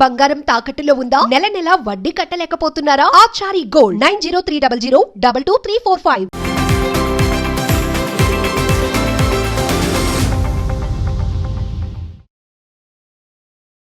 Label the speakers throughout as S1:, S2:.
S1: బంగారం తాకట్టులో ఉందా? నెల నెల వడ్డీ కట్టలేకపోతున్నారా? Achari gold nine zero three double zero double two three four five.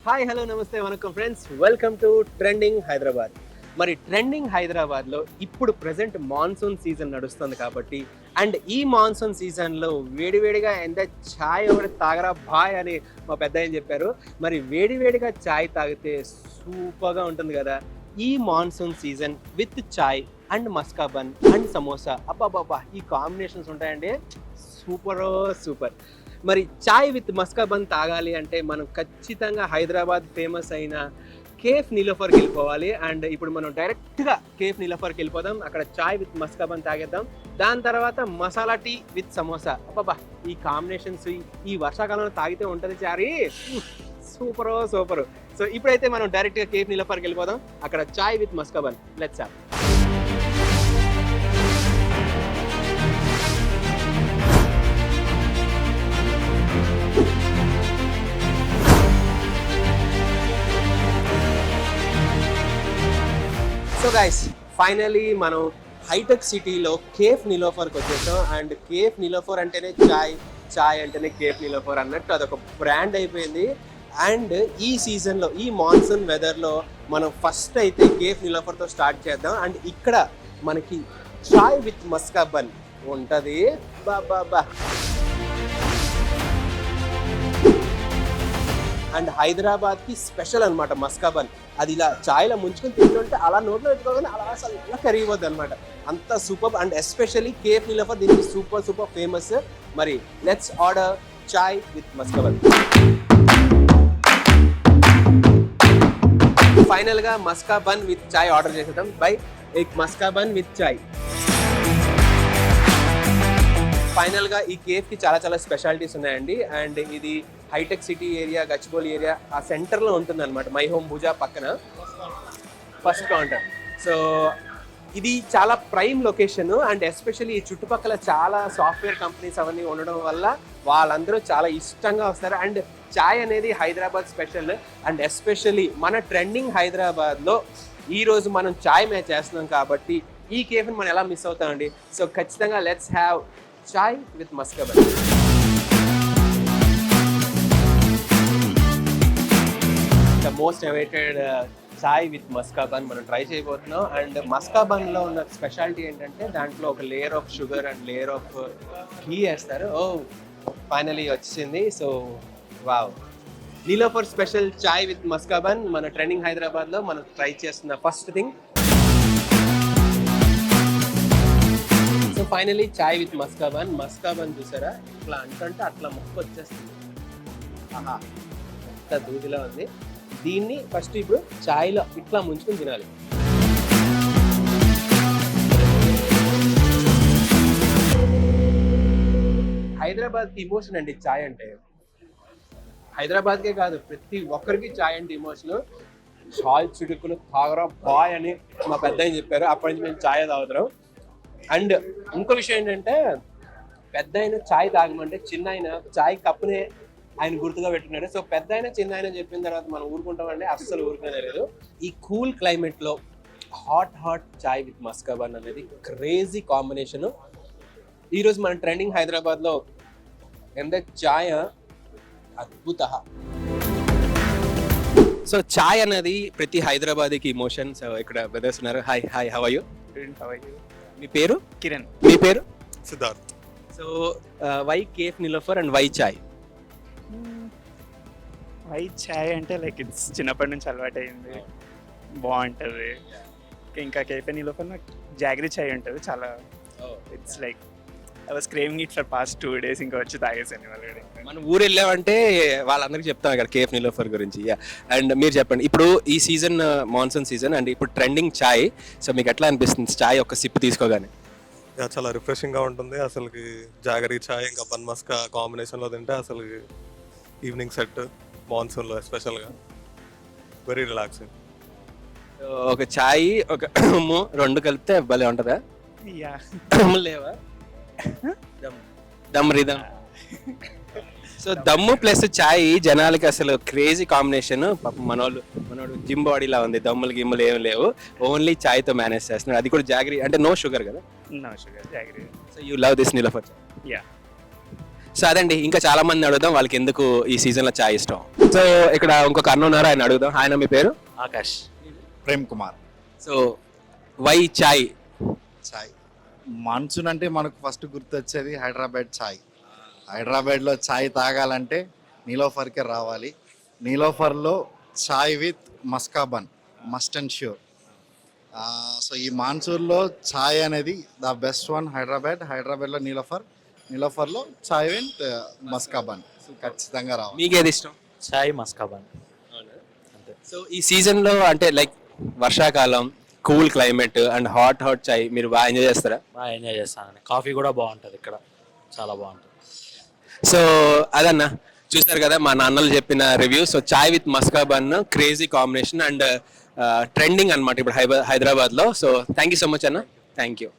S2: Hi hello namaste vanakkam friends welcome to trending Hyderabad మరి ట్రెండింగ్ హైదరాబాద్లో ఇప్పుడు ప్రజెంట్ మాన్సూన్ సీజన్ నడుస్తుంది కాబట్టి అండ్ ఈ మాన్సూన్ సీజన్లో వేడివేడిగా ఎంత ఛాయ్ ఒకటి తాగరా బాయ్ అని మా పెద్ద చెప్పారు. మరి వేడివేడిగా ఛాయ్ తాగితే సూపర్గా ఉంటుంది కదా. ఈ monsoon season with chai and maska bun and samosa అబ్బాబాబా ఈ కాంబినేషన్స్ ఉంటాయండి. సూపర్ సూపర్ మరి చాయ్ విత్ మస్కా బన్ తాగాలి అంటే మనం ఖచ్చితంగా హైదరాబాద్ ఫేమస్ అయిన కేఫ్ నీలోఫర్కి వెళ్ళిపోవాలి. అండ్ ఇప్పుడు మనం డైరెక్ట్గా కేఫ్ నీలోఫర్కి వెళ్ళిపోదాం. అక్కడ చాయ్ విత్ మస్కాబన్ తాగేద్దాం. దాని తర్వాత మసాలా టీ విత్ సమోసా. అబ్బాబా ఈ కాంబినేషన్స్ ఈ వర్షాకాలంలో తాగితే ఉంటుంది చారి. Super super. సో ఇప్పుడైతే మనం డైరెక్ట్గా కేఫ్ నీలోఫర్కి వెళ్ళిపోదాం. అక్కడ chai with maska bun. Let's have so guys finally మనం హైటెక్ సిటీలో కేఫ్ నిలోఫర్కి వచ్చేసాం. అండ్ కేఫ్ నిలోఫర్ అంటేనే చాయ్ చాయ్ అంటేనే కేఫ్ నిలోఫర్ అన్నట్టు అదొక బ్రాండ్ అయిపోయింది. అండ్ ఈ సీజన్లో ఈ మాన్సూన్ వెదర్లో మనం ఫస్ట్ అయితే కేఫ్ నిలోఫర్తో స్టార్ట్ చేద్దాం. అండ్ ఇక్కడ మనకి చాయ్ విత్ మస్కా బన్ ఉంటుంది. బా బా బా. అండ్ హైదరాబాద్కి స్పెషల్ అనమాట మస్కాబన్ అది ఇలా చాయ్లో ముంచుకొని తింటుంటే అలా నోట్లో పెట్టుకోగానే అలా అసలు ఇలా కరిగిపోద్ది అనమాట అంత super and especially cafe Nilofar దీనికి సూపర్ సూపర్ ఫేమస్. మరి let's order chai with maska bun ఫైనల్గా maska bun with chai order చేసేద్దాం. బై. ఎక్ మస్కా బన్ విత్ చాయ్. ఫైనల్గా ఈ కేఫ్కి చాలా చాలా స్పెషాలిటీస్ ఉన్నాయండి. అండ్ ఇది hitech city area Gachibowli area ఆ సెంటర్లో ఉంటుంది అనమాట మై హోమ్ భుజా పక్కన. ఫస్ట్ కౌంటర్ సో ఇది చాలా ప్రైమ్ లొకేషన్. అండ్ ఎస్పెషల్లీ ఈ చుట్టుపక్కల చాలా సాఫ్ట్వేర్ కంపెనీస్ అవన్నీ ఉండడం వల్ల వాళ్ళందరూ చాలా ఇష్టంగా వస్తారు. అండ్ చాయ్ అనేది హైదరాబాద్ స్పెషల్. అండ్ ఎస్పెషల్లీ మన ట్రెండింగ్ హైదరాబాద్లో ఈరోజు మనం చాయ్ మే చేస్తున్నాం కాబట్టి ఈ కేఫ్ని మనం ఎలా మిస్ అవుతామండి? సో ఖచ్చితంగా let's have chai with maska bun most awaited chai with maska bun మనం ట్రై చేయబోతున్నాం. అండ్ మస్కాబన్లో ఉన్న స్పెషాలిటీ ఏంటంటే దాంట్లో ఒక layer of sugar and layer of ghee వేస్తారు. Oh, ఓ ఫైనలీ వచ్చింది. So wow Nilofar special chai with maska bun మన trending హైదరాబాద్లో మనం ట్రై చేస్తున్న first thing so finally chai with maska bun maska bun చూసారా? ఇట్లా అంటుంటే అట్లా మొక్క వచ్చేస్తుంది. ఆహా ఎంత దూదిలా ఉంది. దీన్ని ఫస్ట్ ఇప్పుడు చాయ్లో ఇట్లా ముంచుకొని తినాలి. హైదరాబాద్కి ఇమోషన్ అండి చాయ్ అంటే. హైదరాబాద్కే కాదు ప్రతి ఒక్కరికి చాయ్ అంటే ఇమోషన్ చాయ్ చిడుకులు తాగరా బాయ్ అని మా పెద్ద చెప్పారు. అప్పటి నుంచి మేము చాయ్ తాగుతున్నాం. అండ్ ఇంకో విషయం ఏంటంటే పెద్ద ఆయన చాయ్ తాగమంటే చిన్న ఆయన చాయ్ కప్పునే ఆయన గుర్తుగా పెట్టుకున్నాడు. సో పెద్ద ఆయన చిన్న ఆయన చెప్పిన తర్వాత మనం ఊరుకుంటామంటే అస్సలు ఊరుకునే లేదు. ఈ cool క్లైమేట్లో hot hot chai with maska bun అనేది క్రేజీ కాంబినేషన్. ఈరోజు మన ట్రెండింగ్ హైదరాబాద్లో ఎంత చాయ్ అద్భుత. సో చాయ్ అనేది ప్రతి హైదరాబాద్కి ఇమోషన్ సో ఇక్కడ బ్రదర్స్ ఉన్నారు. హాయ్ హాయ్ హవ్ యూ మీ పేరు?
S3: కిరణ్.
S2: మీ పేరు?
S4: Siddharth.
S2: So why cafe Nilofar and why chai?
S3: White chai అంటే లైక్ ఇట్స్ చిన్నప్పటి నుంచి అలవాటు అయింది బాగుంటుంది ఇంకా కేఫే నీలోపల నాకు జాగరీ చాయ్ ఉంటుంది చాలా it's like I was craving it for past two days ఇంకా వచ్చి తాగేసాను వాళ్ళు
S2: మన ఊరు వెళ్ళామంటే వాళ్ళందరికీ చెప్తాం ఇక్కడ కేఫ్ నిలోఫర్ గురించి అండ్ మీరు చెప్పండి ఇప్పుడు ఈ సీజన్ మాన్సూన్ సీజన్ అండ్ ఇప్పుడు ట్రెండింగ్ చాయ్ సో మీకు ఎట్లా అనిపిస్తుంది? చాయ్ ఒక సిప్ తీసుకోగానే.
S4: చాలా రిఫ్రెషింగ్గా ఉంటుంది. అసలుకి జాగరీ చాయ్ ఇంకా బన్ మస్కా కాంబినేషన్లో తింటే అసలు ఈవినింగ్ సెట్ మాన్సూన్లో ఎస్పెషల్గా వెరీ రిలాక్సింగ్.
S2: ఒక చాయ్ ఒక రెండు కలిపితే భలే ఉంటుందా?
S3: యా.
S2: లేవా? దమ్. దమ్ రిదమ్ సో దమ్ము ప్లస్ చాయ్ జనాలకి అసలు క్రేజీ కాంబినేషన్. పాపం మనోళ్ళు మనోడు జిమ్ బాడీలా ఉంది. దమ్ములు గిమ్ములు ఏం లేవు. ఓన్లీ చాయ్తో మేనేజ్ చేస్తున్నాడు. అది కూడా జాగ్రీ అంటే నో షుగర్ కదా?
S3: No sugar jaggery.
S2: So you love this Nilofar
S3: yeah.
S2: So అదండి. ఇంకా చాలా మంది అడుగుదాం వాళ్ళకి ఎందుకు ఈ సీజన్లో చాయ్ ఇష్టం. సో ఇక్కడ ఇంకొక అన్న ఉన్నారు? ఆయన అడుగుదాం. ఆయన మీ పేరు?
S5: Akash. Prem Kumar.
S2: So why chai
S5: chai monsoon అంటే మనకు ఫస్ట్ గుర్తొచ్చేది హైదరాబాద్ చాయ్ హైదరాబాద్లో చాయ్ తాగాలంటే నీలోఫర్కే రావాలి. నీలోఫర్లో chai with maska bun must and sure. So ఈ మాన్సూన్లో చాయ్ అనేది ద బెస్ట్ వన్ హైదరాబాద్. హైదరాబాద్లో నీలోఫర్ నీలోఫర్లో చాయ్ విత్ మస్కాబన్. ఖచ్చితంగా రావాలి.
S2: మీకేది ఇష్టం?
S6: చాయ్ మస్కాబాన్.
S2: సో ఈ సీజన్లో అంటే లైక్ వర్షాకాలం cool climate and hot hot chai మీరు బాగా ఎంజాయ్ చేస్తారా?
S6: బాగా ఎంజాయ్ చేస్తానండి కాఫీ కూడా బాగుంటుంది ఇక్కడ. చాలా బాగుంటుంది.
S2: సో అదన్న చూసారు కదా మా నాన్నలు చెప్పిన review so chai with maska bun crazy combination and trending అన్నమాట ఇప్పుడు హైదరాబాద్లో so thank you so much అన్న. Thank you